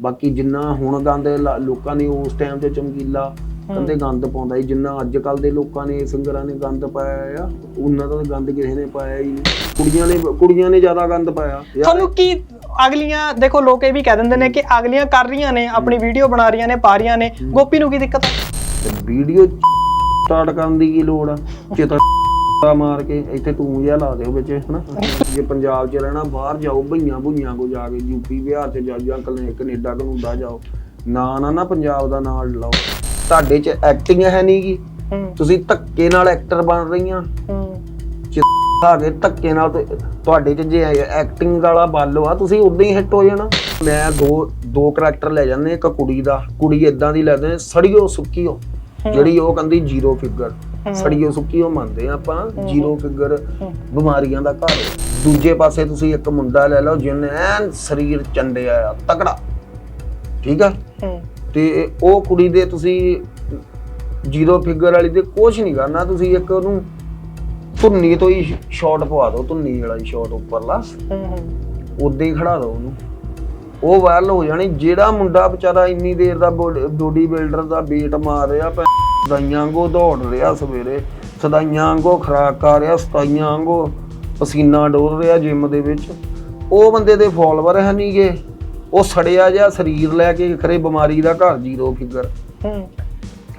ਬਾਕੀ ਜਿੰਨਾ ਹੁਣ ਗੰਦ ਲ- ਲੋਕਾਂ ਨੇ ਉਸ ਟਾਈਮ ਤੇ ਚਮਕੀਲਾ ਕਹਿੰਦੇ ਗੰਦ ਪਾਉਂਦਾ ਸੀ ਜਿੰਨਾ ਅੱਜ ਕੱਲ ਦੇ ਲੋਕਾਂ ਨੇ ਸਿੰਗਰਾਂ ਨੇ ਗੰਦ ਪਾਇਆ ਆ ਉਹਨਾਂ ਦਾ ਤਾਂ ਗੰਦ ਕਿਸੇ ਨੇ ਪਾਇਆ ਹੀ ਨਹੀਂ। ਕੁੜੀਆਂ ਨੇ ਕੁੜੀਆਂ ਨੇ ਜ਼ਿਆਦਾ ਗੰਦ ਪਾਇਆ। ਯਾਰ ਤੁਹਾਨੂੰ ਕੀ ਅਗਲੀਆਂ ਦੇਖੋ ਲੋਕ ਇਹ ਵੀ ਕਹਿ ਦਿੰਦੇ ਨੇ ਕਿ ਅਗਲੀਆਂ ਕਰ ਰਹੀਆਂ ਨੇ ਆਪਣੀ ਵੀਡੀਓ ਬਣਾ ਰਹੀਆਂ ਨੇ ਪਾ ਰਹੀਆਂ ਨੇ। ਗੋਪੀ ਨੂੰ ਕੀ ਦਿੱਕਤ ਆ? ਵੀਡੀਓ ਸਟਾਰਟ ਕਰਨ ਦੀ ਕੀ ਲੋੜ ਆ? ਚੇਤਾ ਮਾਰ ਕੇ ਇੱਥੇ ਤੂੰ ਜਿਹਾ ਲਾ ਦਿਓ ਵਿੱਚ ਹਨਾ? ਜੇ ਪੰਜਾਬ 'ਚ ਰਹਿਣਾ ਬਾਹਰ ਜਾਓ ਭਈਆਂ ਭੁਈਆਂ ਕੋ ਜਾ ਕੇ ਯੂਪੀ ਬਿਹਾਰ 'ਚ ਜਾ ਜਾਂ ਕਨੇ ਕੈਨੇਡਾ ਕਨੂਡਾ ਜਾਓ। ਨਾ ਨਾ ਨਾ ਪੰਜਾਬ ਦਾ ਨਾਲ ਲਾਓ। ਤੁਹਾਡੇ 'ਚ ਐਕਟਿੰਗ ਹੈ ਨਹੀਂ ਗੀ। ਹੂੰ। ਤੁਸੀਂ ਧੱਕੇ ਨਾਲ ਐਕਟਰ ਬਣ ਰਹੀਆਂ। ਹੂੰ। ਆ ਕੇ ਧੱਕੇ ਨਾਲ ਤੁਹਾਡੇ 'ਚ ਜੇ ਐਕਟਿੰਗ ਵਾਲਾ ਬਲ ਆ ਤੁਸੀਂ ਉਦਾਂ ਹੀ ਹਿੱਟ ਹੋ ਜਾਣਾ। ਮੈਂ ਦੋ ਦੋ ਕਰੈਕਟਰ ਲੈ ਜਾਂਦੇ ਇੱਕ ਕੁੜੀ ਦਾ। ਕੁੜੀ ਇਦਾਂ ਦੀ ਲੈਦੇ ਨੇ ਸੜੀਓ ਸੁੱਕੀਓ। ਜਿਹੜੀ ਉਹ ਕਹਿੰਦੀ ਜ਼ੀਰੋ ਫਿਗਰ ਸੜੀਓ ਸੁੱਕੀਓ ਮੰਨਦੇ ਆ ਆਪਾਂ ਜ਼ੀਰੋ ਫਿਗਰ ਬਿਮਾਰੀਆਂ ਦਾ ਘਰ। ਦੂਜੇ ਪਾਸੇ ਤੁਸੀਂ ਇੱਕ ਮੁੰਡਾ ਲੈ ਲਓ ਜਿਹਨੇ ਐਨ ਸਰੀਰ ਚੰਡਿਆ ਆ ਤਕੜਾ। ਠੀਕ ਆ? ਤੇ ਉਹ ਕੁੜੀ ਦੇ ਤੁਸੀਂ ਜ਼ੀਰੋ ਫਿਗਰ ਵਾਲੀ ਦੇ ਕੁਝ ਨਹੀਂ ਕਰਨਾ ਤੁਸੀਂ ਇੱਕ ਉਹਨੂੰ ਧੁੰਨੀ ਤੋਂ ਹੀ ਸ਼ਾਟ ਪਵਾ ਦਿਓ ਧੁੰਨੀ ਵਾਲਾ ਹੀ ਸ਼ਾਟ ਉੱਪਰਲਾ। ਹੂੰ। ਹੂੰ ਉਦਾਂ ਹੀ ਖੜਾ ਦਿਓ ਉਹਨੂੰ। ਉਹ ਵਾਇਰਲ ਹੋ ਜਾਣੀ, ਜਿਹੜਾ ਮੁੰਡਾ ਵਿਚਾਰਾ ਇੰਨੀ ਦੇਰ ਦਾ ਬੋਡੀ ਬਿਲਡਰ ਦਾ ਵੇਟ ਮਾਰ ਰਿਹਾ ਸਦਾਈਆਂ ਵਾਂਗੂ ਦੌੜ ਰਿਹਾ ਸਵੇਰੇ, ਸਦਾਈਆਂ ਵਾਂਗੂ ਖਰਾਕ ਕਰ ਰਿਹਾ ਸਤਾਈਆਂ ਵਾਂਗੂ ਪਸੀਨਾ ਡੋਲ ਰਿਹਾ ਜਿਮ ਦੇ ਵਿੱਚ। ਉਹ ਬੰਦੇ ਦੇ ਫਾਲੋਅਰ ਹੈ ਨਹੀਂਗੇ ਉਹ ਸੜਿਆ ਜਿਹਾ ਸਰੀਰ ਲੈ ਕੇ ਖਰੇ ਬਿਮਾਰੀ ਦਾ ਘਰ ਜ਼ੀਰੋ ਫਿਕਰ। ਹੂੰ।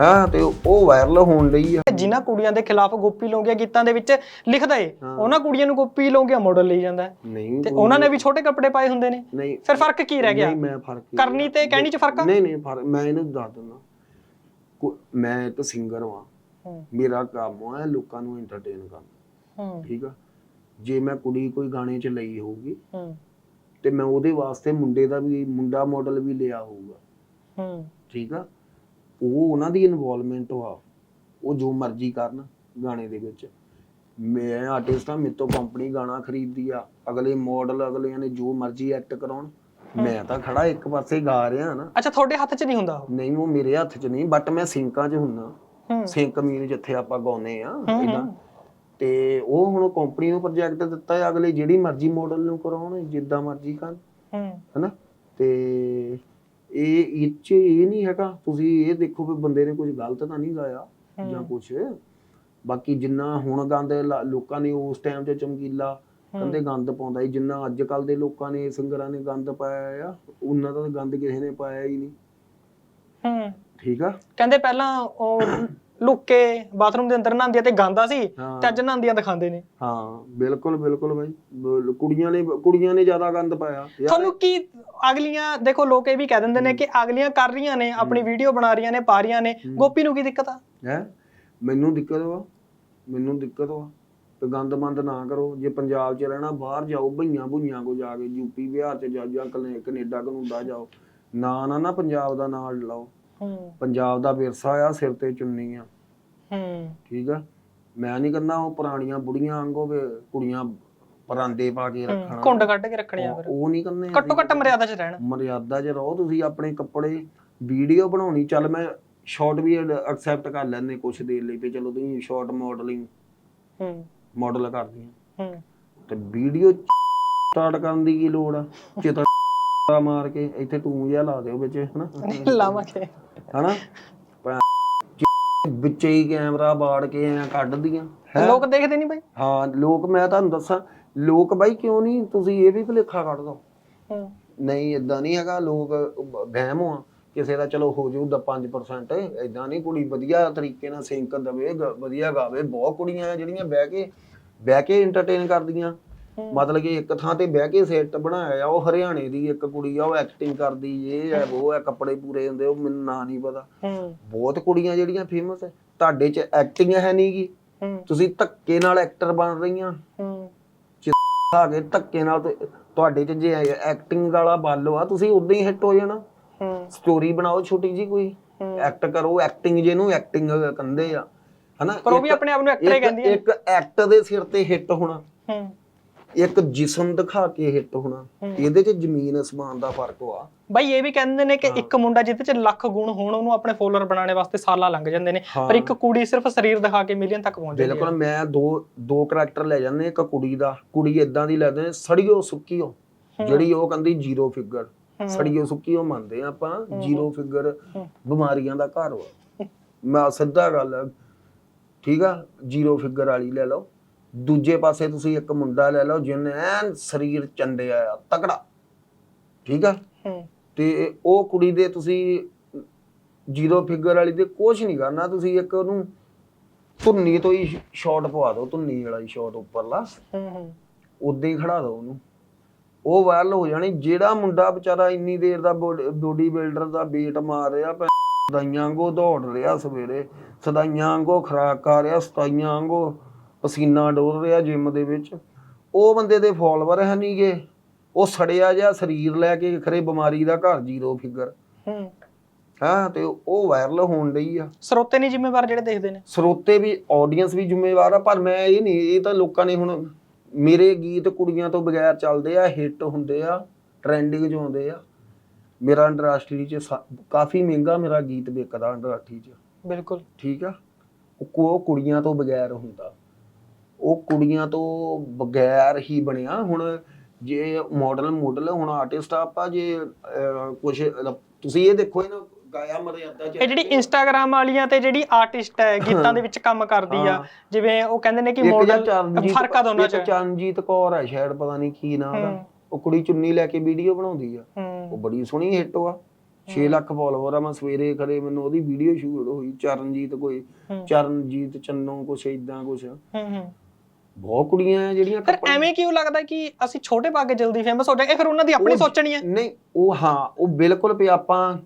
ਹਾਂ ਤੇ ਉਹ ਵਾਇਰਲ ਹੋਣ ਲਈ ਆ। ਜਿਨ੍ਹਾਂ ਕੁੜੀਆਂ ਦੇ ਖਿਲਾਫ ਗੋਪੀ ਲੋਂਗੀਆ ਗੀਤਾਂ ਦੇ ਵਿੱਚ ਲਿਖਦਾ ਏ ਉਹਨਾਂ ਕੁੜੀਆਂ ਨੂੰ ਗੋਪੀ ਲੋਂਗੀਆ ਮਾਡਲ ਲਈ ਜਾਂਦਾ। ਨਹੀਂ ਤੇ ਉਹਨਾਂ ਨੇ ਵੀ ਛੋਟੇ ਕੱਪੜੇ ਪਾਏ ਹੁੰਦੇ ਨੇ। ਨਹੀਂ। ਫਿਰ ਫ਼ਰਕ ਕੀ ਰਹਿ ਗਿਆ? ਨਹੀਂ ਮੈਂ ਫ਼ਰਕ ਕਰਨੀ ਤੇ ਕਹਿਣੀ ਚ ਫ਼ਰਕ ਆ? ਨਹੀਂ ਨਹੀਂ ਫ਼ਰਕ ਮੈਂ ਇਹਨੂੰ ਦੱਸ ਦਿੰਦਾ। ਮੈਂ ਇੱਕ ਸਿੰਗਰ ਹਾਂ। ਮੇਰਾ ਕੰਮ ਹੈ ਲੋਕਾਂ ਨੂੰ ਐਂਟਰਟੇਨ ਕਰਨਾ। ਹੂੰ। ਠੀਕ ਆ? ਜੇ ਮੈਂ ਕੁੜੀ ਕੋਈ ਗਾਣੇ 'ਚ ਲਈ ਹੋਊਗੀ ਹੂੰ। ਤੇ ਮੈਂ ਉਹਦੇ ਵਾਸਤੇ ਮੁੰਡੇ ਦਾ ਵੀ ਮੁੰਡਾ ਮਾਡਲ ਵੀ ਲਿਆ ਹੋਊਗਾ। ਹੂੰ। ਠੀਕ ਆ? ਉਹ ਉਹਨਾਂ ਦੀ ਇਨਵੋਲਵਮੈਂਟ ਆ ਉਹ ਜੋ ਮਰਜ਼ੀ ਕਰਨ ਗਾਣੇ ਦੇ ਵਿੱਚ। ਮੈਂ ਆਰਟਿਸਟ ਆ ਮੇਰੇ ਤੋਂ ਕੰਪਨੀ ਗਾਣਾ ਖਰੀਦਦੀ ਆ ਅਗਲੇ ਮਾਡਲ ਅਗਲਿਆਂ ਨੇ ਜੋ ਮਰਜ਼ੀ ਐਕਟ ਕਰਾਉਣ ਮੈਂ ਤਾਂ ਖੜਾ ਇੱਕ ਪਾਸੇ ਗਾ ਰਿਹਾ ਨਾ। ਅੱਛਾ ਤੁਹਾਡੇ ਹੱਥ 'ਚ ਨਹੀਂ ਹੁੰਦਾ ਉਹ? ਨਹੀਂ ਉਹ ਮੇਰੇ ਹੱਥ 'ਚ ਨਹੀਂ ਬਟ ਮੈਂ ਸਿੰਕਾਂ 'ਚ ਹੁੰਨਾ ਸਿੰਕ ਮੀਨ ਜਿੱਥੇ ਆਪਾਂ ਗਾਉਨੇ ਆ ਇਦਾਂ ਤੇ ਉਹ ਹੁਣ ਕੰਪਨੀ ਨੂੰ ਪ੍ਰੋਜੈਕਟ ਦਿੱਤਾ ਹੈ ਅਗਲੇ ਜਿਹੜੀ ਮਰਜ਼ੀ ਮਾਡਲ ਨੂੰ ਕਰਾਉਣ ਜਿੱਦਾਂ ਮਰਜ਼ੀ ਕਰਨ ਹਨਾ? ਤੇ ਇਹ ਇਹ 'ਚ ਇਹ ਨਹੀਂ ਹੈਗਾ। ਤੁਸੀਂ ਇਹ ਦੇਖੋ ਵੀ ਬੰਦੇ ਨੇ ਕੁਝ ਗਲਤ ਤਾਂ ਨਹੀਂ ਗਾਇਆ ਜਾਂ ਕੁਝ ਬਾਕੀ ਜਿੰਨਾ ਹੁਣ ਗੰਦ ਲ- ਲੋਕਾਂ ਨੇ ਉਸ ਟਾਈਮ ਤੇ ਚਮਕੀਲਾ ਕਹਿੰਦੇ ਗੰਦ ਪਾਉਂਦਾ ਸੀ। ਜਿੰਨਾ ਅੱਜ ਕੱਲ ਦੇ ਲੋਕਾਂ ਨੇ ਸਿੰਗਰਾਂ ਨੇ ਗੰਦ ਪਾਇਆ ਆ ਉਹਨਾਂ ਦਾ ਗੰਦ ਕਿਸੇ ਨੇ ਪਾਇਆ ਹੀ ਨਹੀਂ। ਹੂੰ ਠੀਕ ਆ? ਕਹਿੰਦੇ ਪਹਿਲਾਂ ਉਹ ਲੁੱਕ ਕੇ ਬਾਥਰੂਮ ਦੇ ਅੰਦਰ ਨਹਾਉਂਦੀਆਂ ਤੇ ਗਾਂਦਾ ਸੀ ਹਾਂ। ਤੇ ਅੱਜ ਨਹਾਉਂਦੀਆਂ ਦਿਖਾਉਂਦੇ ਨੇ। ਹਾਂ ਬਿਲਕੁਲ ਬਿਲਕੁਲ ਬਾਈ। ਬ- ਕੁੜੀਆਂ ਨੇ ਕੁੜੀਆਂ ਨੇ ਜ਼ਿਆਦਾ ਗੰਦ ਪਾਇਆ। ਯਾਰ ਤੁਹਾਨੂੰ ਕੀ ਅਗਲੀਆਂ ਦੇਖੋ ਲੋਕ ਇਹ ਵੀ ਕਹਿ ਦਿੰਦੇ ਨੇ ਕਿ ਅਗਲੀਆਂ ਕਰ ਰਹੀਆਂ ਨੇ ਆਪਣੀ ਵੀਡੀਓ ਬਣਾ ਰਹੀਆਂ ਨੇ ਪਾ ਰਹੀਆਂ ਨੇ। ਗੋਪੀ ਨੂੰ ਕੀ ਦਿੱਕਤ ਆ? ਹੈ? ਮੈਨੂੰ ਦਿੱਕਤ ਵਾ। ਮੈਨੂੰ ਦਿੱਕਤ ਵਾ। ਤੇ ਗੰਦ ਮੰਦ ਨਾ ਕਰੋ। ਜੇ ਪੰਜਾਬ 'ਚ ਰਹਿਣਾ ਬਾਹਰ ਜਾਓ ਭਈਆਂ ਭੁਈਆਂ ਕੋ ਜਾ ਕੇ ਯੂਪੀ ਬਿਹਾਰ 'ਚ ਜਾ ਜਾਂ ਕਨੇ- ਕੈਨੇਡਾ ਕਨੂਡਾ ਜਾਓ। ਨਾ ਨਾ ਨਾ ਪੰਜਾਬ ਦਾ ਨਾਲ ਲਾਓ। ਹੂੰ। ਪੰਜਾਬ ਦਾ ਵਿਰਸਾ ਆ ਸਿਰ ਤੇ ਚੁੰਨੀ ਆ। ਹੂੰ। ਠੀਕ ਆ? ਮੈਂ ਨਹੀਂ ਕਹਿੰਦਾ ਉਹ ਪੁਰਾਣੀਆਂ ਬੁੜੀਆਂ ਵਾਂਗੂ ਵੀ ਕੁੜੀਆਂ ਪਰਾਂਦੇ ਪਾ ਕੇ ਰੱਖਣਾ। ਕੁੰਡ ਕੱਢ ਕੇ ਰੱਖਣੀਆਂ ਫਿਰ। ਉਹ ਨਹੀਂ ਕਰਨੇ ਘੱਟੋ ਘੱਟ ਮਰਿਆਦਾ 'ਚ ਰਹਿਣਾ। ਮਰਿਆਦਾ 'ਚ ਰਹੋ ਤੁਸੀਂ ਆਪਣੇ ਕੱਪੜੇ। ਵੀਡੀਓ ਬਣਾਉਣੀ। ਚੱਲ ਮੈਂ ਸ਼ਾਰਟ ਵੀ ਐਕਸੈਪਟ ਕਰ ਲੈਂਦੇ ਕੁਛ ਦੇਰ ਲਈ ਵੀ ਚਲੋ ਤੁਸੀਂ ਸ਼ਾਰਟ ਮਾਡਲਿੰਗ ਹੂੰ। ਮਾਡਲ ਕਰਦੀਆਂ ਹੂੰ। ਤੇ ਵੀਡੀਓ ਸਟਾਰਟ ਕਰਨ ਦੀ ਕੀ ਲੋੜ ਆ? ਚੇਤਾ ਮਾਰ ਕੇ ਇੱਥੇ ਤੂੰ ਜਿਹਾ ਲਾ ਦਿਓ ਵਿੱਚ ਹਨਾ? ਲਾਵਾਂਗੇ। ਹਨਾ? ਵਿੱਚ ਹੀ ਕੈਮਰਾ ਬਾੜ ਕੇ ਐ ਕੱਢਦੀਆਂ। ਲੋਕ ਦੇਖਦੇ ਨਹੀਂ ਬਾਈ? ਹਾਂ ਲੋਕ ਮੈਂ ਤੁਹਾਨੂੰ ਦੱਸਾਂ ਲੋਕ ਬਾਈ ਕਿਉਂ ਨਹੀਂ? ਤੁਸੀਂ ਇਹ ਵੀ ਭੁਲੇਖਾ ਕੱਢ ਦੋ। ਹੂੰ। ਨਹੀਂ ਇਦਾਂ ਨਹੀਂ ਹੈਗਾ ਲੋਕ ਵਹਿਮ ਆ ਕਿਸੇ ਦਾ ਚਲੋ ਹੋ ਜਾਊ ਦਾ 5% ਇਦਾਂ ਨਹੀਂ ਕੁੜੀ ਵਧੀਆ ਤਰੀਕੇ ਨਾਲ ਸਿੰਕ ਦਵੇ ਵਧੀਆ ਗਾਵੇ। ਬਹੁਤ ਕੁੜੀਆਂ ਆ ਜਿਹੜੀਆਂ ਬਹਿ ਕੇ ਬਹਿ ਕੇ ਐਂਟਰਟੇਨ ਕਰਦੀਆਂ। ਹੂੰ। ਮਤਲਬ ਕਿ ਇੱਕ ਥਾਂ ਤੇ ਬਹਿ ਕੇ ਸੈੱਟ ਬਣਾਇਆ ਆ ਉਹ ਹਰਿਆਣੇ ਦੀ ਇੱਕ ਕੁੜੀ ਆ ਉਹ ਐਕਟਿੰਗ ਕਰਦੀ ਇਹ ਹੈ ਉਹ ਹੈ ਕੱਪੜੇ ਪੂਰੇ ਹੁੰਦੇ ਉਹ ਮੈਨੂੰ ਨਾਂ ਨਹੀਂ ਪਤਾ। ਹੂੰ। ਬਹੁਤ ਕੁੜੀਆਂ ਜਿਹੜੀਆਂ ਫੇਮਸ ਹੈ ਤੁਹਾਡੇ 'ਚ ਐਕਟਿੰਗ ਹੈ ਨਹੀਂਗੀ ਹੂੰ। ਤੁਸੀਂ ਧੱਕੇ ਨਾਲ ਐਕਟਰ ਬਣ ਰਹੀਆਂ। ਹੂੰ। ਆ ਕੇ ਧੱਕੇ ਨਾਲ ਤੁਹਾਡੇ 'ਚ ਜੇ ਐਕਟਿੰਗ ਵਾਲਾ ਬਲ ਆ ਤੁਸੀਂ ਉਦਾਂ ਹੀ ਹਿੱਟ ਹੋ ਜਾਣਾ। ਹੂੰ। ਸਟੋਰੀ ਬਣਾਓ ਛੋਟੀ ਜੀ ਕੋਈ। ਹੂੰ। ਐਕਟ ਕਰੋ ਐਕਟਿੰਗ ਜਿਹਨੂੰ ਐਕਟਿੰਗ ਕਹਿੰਦੇ ਆ। ਹਨਾ? ਪਰ ਉਹ ਵੀ ਆਪਣੇ ਆਪ ਨੂੰ ਐਕਟਰ ਹੀ ਕਹਿੰਦੀਆਂ ਨੇ। ਇੱਕ ਐਕਟ ਦੇ ਸਿਰ ਤੇ ਹਿੱਟ ਹੋਣਾ। ਹੂੰ। ਇੱਕ ਜਿਸਮ ਦਿਖਾ ਕੇ ਹਿੱਟ ਹੋਣਾ ਇਹਦੇ 'ਚ ਜ਼ਮੀਨ ਅਸਮਾਨ ਦਾ ਫ਼ਰਕ ਆ ਬਾਈ ਇਹ ਵੀ ਕਹਿੰਦੇ ਨੇ ਕਿ ਇੱਕ ਮੁੰਡਾ ਜਿਹਦੇ ਚ ਲੱਖ ਗੁਣ ਹੋਣ ਉਹਨੂੰ ਆਪਣੇ ਫੋਲੋਅਰ ਬਣਾਉਣੇ ਵਾਸਤੇ ਸਾਲਾਂ ਲੰਘ ਜਾਂਦੇ ਨੇ। ਪਰ ਇੱਕ ਕੁੜੀ ਸਿਰਫ ਸਰੀਰ ਦਿਖਾ ਕੇ ਮਿਲੀਅਨ ਤੱਕ ਪਹੁੰਚ ਜਾਂਦੀ ਹੈ। ਬਿਲਕੁਲ ਮੈਂ ਦੋ ਦੋ ਕਰੈਕਟਰ ਲੈ ਜਾਂਦੇ ਇੱਕ ਕੁੜੀ ਦਾ। ਕੁੜੀ ਇਦਾਂ ਦੀ ਲੈਦੇ ਸੜੀਓ ਸੁੱਕੀਓ ਜਿਹੜੀ ਉਹ ਕਹਿੰਦੀ ਜ਼ੀਰੋ ਫਿਗਰ ਸੜੀਓ ਸੁੱਕੀਓ ਮੰਨਦੇ ਆ ਆਪਾਂ ਜ਼ੀਰੋ ਫਿਗਰ ਬਿਮਾਰੀਆਂ ਦਾ ਘਰ ਵਾ। ਮੈਂ ਸਿੱਧਾ ਗੱਲ ਠੀਕ ਆ ਜ਼ੀਰੋ ਫਿਗਰ ਵਾਲੀ ਲੈ ਲਓ। ਦੂਜੇ ਪਾਸੇ ਤੁਸੀਂ ਇੱਕ ਮੁੰਡਾ ਲੈ ਲਓ ਜਿਹਨੇ ਐਨ ਸਰੀਰ ਚੰਡਿਆ ਆ ਤਕੜਾ। ਠੀਕ ਆ? ਤੇ ਉਹ ਕੁੜੀ ਦੇ ਤੁਸੀਂ ਜ਼ੀਰੋ ਫਿਗਰ ਵਾਲੀ ਦੇ ਕੁਝ ਨਹੀਂ ਕਰਨਾ ਤੁਸੀਂ ਇੱਕ ਉਹਨੂੰ ਧੁੰਨੀ ਤੋਂ ਹੀ ਸ਼ਾਟ ਪਵਾ ਦਿਓ ਧੁੰਨੀ ਵਾਲਾ ਹੀ ਸ਼ਾਟ ਉੱਪਰਲਾ। ਹੂੰ ਹੂੰ। ਉਦਾਂ ਹੀ ਖੜਾ ਦਿਓ ਉਹਨੂੰ। ਉਹ ਵਾਇਰਲ ਹੋ ਜਾਣੀ ਜਿਹੜਾ ਮੁੰਡਾ ਵਿਚਾਰਾ ਇੰਨੀ ਦੇਰ ਦਾ ਬੋਡੀ ਬਿਲਡਰ ਦਾ ਬੀਟ ਮਾਰ ਰਿਹਾ ਸਦਾਈਆਂ ਵਾਂਗੂ ਦੌੜ ਰਿਹਾ ਸਵੇਰੇ ਸਦਾਈਆਂ ਵਾਂਗੂ ਖਰਾਕ ਕਰ ਰਿਹਾ ਸਤਾਈਆਂ ਵਾਂਗੂ ਪਸੀਨਾ ਡੋਲ ਰਿਹਾ ਜਿਮ ਦੇ ਵਿੱਚ। ਉਹ ਬੰਦੇ ਦੇ ਫਾਲੋਅਰ ਹੈ ਨਹੀਂਗੇ ਉਹ ਸੜਿਆ ਜਿਹਾ ਸਰੀਰ ਲੈ ਕੇ ਖਰੇ ਬਿਮਾਰੀ ਦਾ ਘਰ ਜ਼ੀਰੋ ਫਿਗਰ ਹੂੰ। ਹਾਂ ਤੇ ਉਹ ਵਾਇਰਲ ਹੋਣ ਡਈ ਆ। ਸਰੋਤੇ ਨਹੀਂ ਜ਼ਿੰਮੇਵਾਰ ਜਿਹੜੇ ਦੇਖਦੇ ਨੇ? ਸਰੋਤੇ ਵੀ ਆਡੀਅנס ਵੀ ਜ਼ਿੰਮੇਵਾਰ ਆ ਪਰ ਮੈਂ ਇਹ ਨਹੀਂ ਇਹ ਤਾਂ ਲੋਕਾਂ ਨੇ ਹੁਣ ਮੇਰੇ ਗੀਤ ਕੁੜੀਆਂ ਤੋਂ ਬਗੈਰ ਚੱਲਦੇ ਆ ਹਿੱਟ ਹੁੰਦੇ ਆ ਟ੍ਰੈਂਡਿੰਗ 'ਚ ਆਉਂਦੇ ਆ। ਮੇਰਾ ਇੰਡਸਟਰੀ 'ਚ ਕਾਫੀ ਮਹਿੰਗਾ ਮੇਰਾ ਗੀਤ ਵਿਕਦਾ ਇੰਡਸਟਰੀ 'ਚ। ਬਿਲਕੁਲ। ਠੀਕ ਆ? ਉਹ ਕੋ- ਉਹ ਕੁੜੀਆਂ ਤੋਂ ਬਗੈਰ ਹੁੰਦਾ। ਉਹ ਕੁੜੀਆਂ ਤੋਂ ਬਗੈਰ ਹੀ ਬਣਿਆ। ਹੁਣ ਜੇ ਮਾਡਲ ਮਾਡਲ ਹੁਣ ਆਰਟਿਸਟ ਆਪਾਂ ਜੇ ਕੁਝ ਤੁਸੀਂ ਇਹ ਦੇਖੋ ਇਹਨਾਂ ਗਾਇਆ ਮਰਿਆਦਾ ਚ ਇਹ ਜਿਹੜੀ ਇੰਸਟਾਗ੍ਰam ਵਾਲੀਆਂ ਤੇ ਜਿਹੜੀ ਆਰਟਿਸਟ ਹੈ ਗੀਤਾਂ ਦੇ ਵਿੱਚ ਕੰਮ ਕਰਦੀ ਆ। ਜਿਵੇਂ ਉਹ ਕਹਿੰਦੇ ਨੇ ਕਿ ਮਾਡਲ ਫ਼ਰਕ ਆ ਦੋਨਾਂ ਚ। ਚਰਨਜੀਤ ਕੌਰ ਹੈ ਸ਼ਾਇਦ ਪਤਾ ਨਹੀਂ ਕੀ ਨਾਮ ਦਾ। ਉਹ ਕੁੜੀ ਚੁੰਨੀ ਲੈ ਕੇ ਵੀਡੀਓ ਬਣਾਉਂਦੀ ਆ। ਉਹ ਬੜੀ ਸੋਹਣੀ ਹਿੱਟ ਆ। 6 ਲੱਖ ਫਾਲੋਅਰ ਆ। ਮੈਂ ਸਵੇਰੇ ਖਰੇ ਮੈਨੂੰ ਉਹਦੀ ਵੀਡੀਓ ਸ਼ੂਟ ਹੋਈ ਚਰਨਜੀਤ ਕੋਈ। ਚਰਨਜੀਤ ਚੰਨੋ ਕੁਛ ਇਦਾਂ ਕੁਛ। ਹੂੰ ਹੂੰ। ਬਹੁਤ ਕੁੜੀਆਂ ਆ ਜਿਹੜੀਆਂ ਫਿਰ couple- ਐਵੇਂ ਕਿਉਂ ਲੱਗਦਾ ਕਿ ਅਸੀਂ ਛੋਟੇ ਪਾ ਕੇ ਜਲਦੀ ਫੇਮਸ ਹੋ ਜਾਏ? ਇਹ ਫਿਰ ਉਹਨਾਂ ਦੀ ਆਪਣੀ ਉਹ- ਸੋਚਣੀ ਹੈ ਨਹੀਂ ਉਹ ਹਾਂ ਉਹ ਬਿਲਕੁਲ ਵੀ ਆਪਾਂ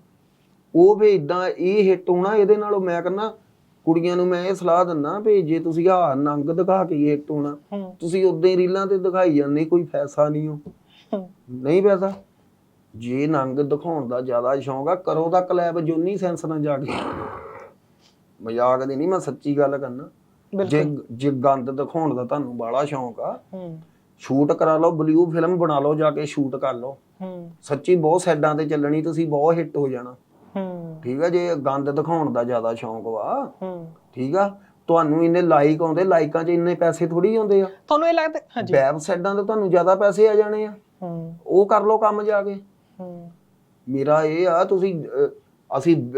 ਉਹ ਵੀ ਇਦਾਂ ਇਹ ਹਿੱਟ ਹੋਣਾ ਇਹਦੇ ਨਾਲੋਂ ਮੈਂ ਕਹਿੰਦਾ ਕੁੜੀਆਂ ਨੂੰ ਮੈਂ ਇਹ ਸਲਾਹ ਦਿੰਦਾ ਵੀ ਜੇ ਤੁਸੀਂ ਆ ਨੰਗ ਦਿਖਾ ਕੇ ਹਿੱਟ ਹੋਣਾ ਹੂੰ। ਤੁਸੀਂ ਉਦਾਂ ਹੀ ਰੀਲਾਂ ਤੇ ਦਿਖਾਈ ਜਾਂਦੇ ਕੋਈ ਫੈਸਾ ਨਹੀਂ ਹੋ ਹੂੰ। ਨਹੀਂ ਪੈਸਾ ਜੇ ਨੰਗ ਦਿਖਾਉਣ ਦਾ ਜ਼ਿਆਦਾ ਸ਼ੌਂਕ ਆ ਕਰੋ ਤਾਂ ਕਲੈਬ ਜੋਨੀ ਸੈਂਸ ਨਾਲ ਜਾ ਕੇ। ਮਜ਼ਾਕ ਦੀ ਨਹੀਂ ਮੈਂ ਸੱਚੀ ਗੱਲ ਕਰਨਾ ਜੇ ਜੇ ਗੰਦ ਦਿਖਾਉਣ ਦਾ ਤੁਹਾਨੂੰ ਬਾਲਾ ਸ਼ੌਂਕ ਆ ਹੂੰ। ਸ਼ੂਟ ਕਰਾ ਲਓ ਬਲੂ ਫਿਲਮ ਬਣਾ ਲਓ ਜਾ ਕੇ ਸ਼ੂਟ ਕਰ ਲਓ। ਹੂੰ। ਸੱਚੀ ਬਹੁਤ ਸਾਈਡਾਂ ਤੇ ਚੱਲਣੀ ਤੁਸੀਂ ਬਹੁਤ ਹਿੱਟ ਹੋ ਜਾਣਾ। ਹੂੰ। ਠੀਕ ਆ ਜੇ ਗੰਦ ਦਿਖਾਉਣ ਦਾ ਜ਼ਿਆਦਾ ਸ਼ੌਂਕ ਵਾ। ਹੂੰ। ਠੀਕ ਆ ਤੁਹਾਨੂੰ ਇੰਨੇ ਲਾਈਕ ਆਉਂਦੇ ਲਾਈਕਾਂ 'ਚ ਇੰਨੇ ਪੈਸੇ ਥੋੜੀ ਆਉਂਦੇ ਆ। ਤੁਹਾਨੂੰ ਇਹ ਲੱਗਦਾ ਹਾਂਜੀ। ਵੈਬ ਸਾਈਡਾਂ ਤੇ ਤੁਹਾਨੂੰ ਜ਼ਿਆਦਾ ਪੈਸੇ ਆ ਜਾਣੇ ਆ। ਹੂੰ। ਉਹ ਕਰ ਲਓ ਕੰਮ ਜਾ ਕੇ। ਹੂੰ। ਮੇਰਾ ਇਹ ਆ ਤੁਸੀਂ ਅਸੀਂ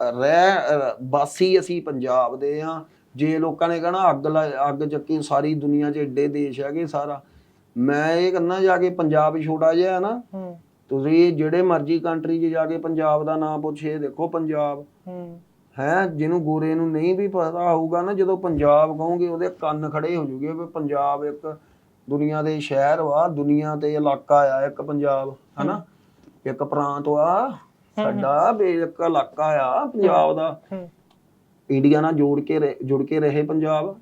ਰਹਿ ਬਾਸੀ ਅਸੀਂ ਪੰਜਾਬ ਦੇ ਆ। ਜੇ ਲੋਕਾਂ ਨੇ ਕਹਣਾ ਅੱਗ ਲਾ- ਅੱਗ ਚੱਕੀ ਸਾਰੀ ਦੁਨੀਆ 'ਚ ਏਡੇ ਦੇਸ਼ ਹੈਗੇ ਸਾਰਾ। ਮੈਂ ਇਹ ਕਰਨਾ ਜਾ ਕੇ ਪੰਜਾਬ ਛੋਟਾ ਜਿਹਾ ਹੈ ਨਾ। ਹੂੰ। ਤੁਸੀਂ ਜਿਹੜੇ ਮਰਜ਼ੀ ਕੰਟਰੀ 'ਚ ਜਾ ਕੇ ਪੰਜਾਬ ਦਾ ਨਾਮ ਪੁੱਛੇ ਦੇਖੋ ਪੰਜਾਬ। ਹੂੰ। ਹੈ ਜਿਹਨੂੰ ਗੋਰੇ ਨੂੰ ਨਹੀਂ ਵੀ ਪਤਾ ਹੋਊਗਾ ਨਾ ਜਦੋਂ ਪੰਜਾਬ ਕਹੋਗੇ ਉਹਦੇ ਕੰਨ ਖੜੇ ਹੋ ਜੂਗੇ ਵੀ ਪੰਜਾਬ ਇੱਕ ਦੁਨੀਆ ਦੇ ਸ਼ਹਿਰ ਵਾ ਦੁਨੀਆ ਤੇ ਇਲਾਕਾ ਆ ਇੱਕ ਪੰਜਾਬ ਹਨਾ? ਇੱਕ ਪ੍ਰਾਂਤ ਆ ਸਾਡਾ ਵੀ ਇੱਕ ਇਲਾਕਾ ਆ ਪੰਜਾਬ ਦਾ। ਹੂੰ। ਇੰਡੀਆ ਨਾਲ ਜੋੜ ਕੇ ਰਹਿ- ਜੁੜ ਕੇ ਰਹੇ ਪੰਜਾਬ?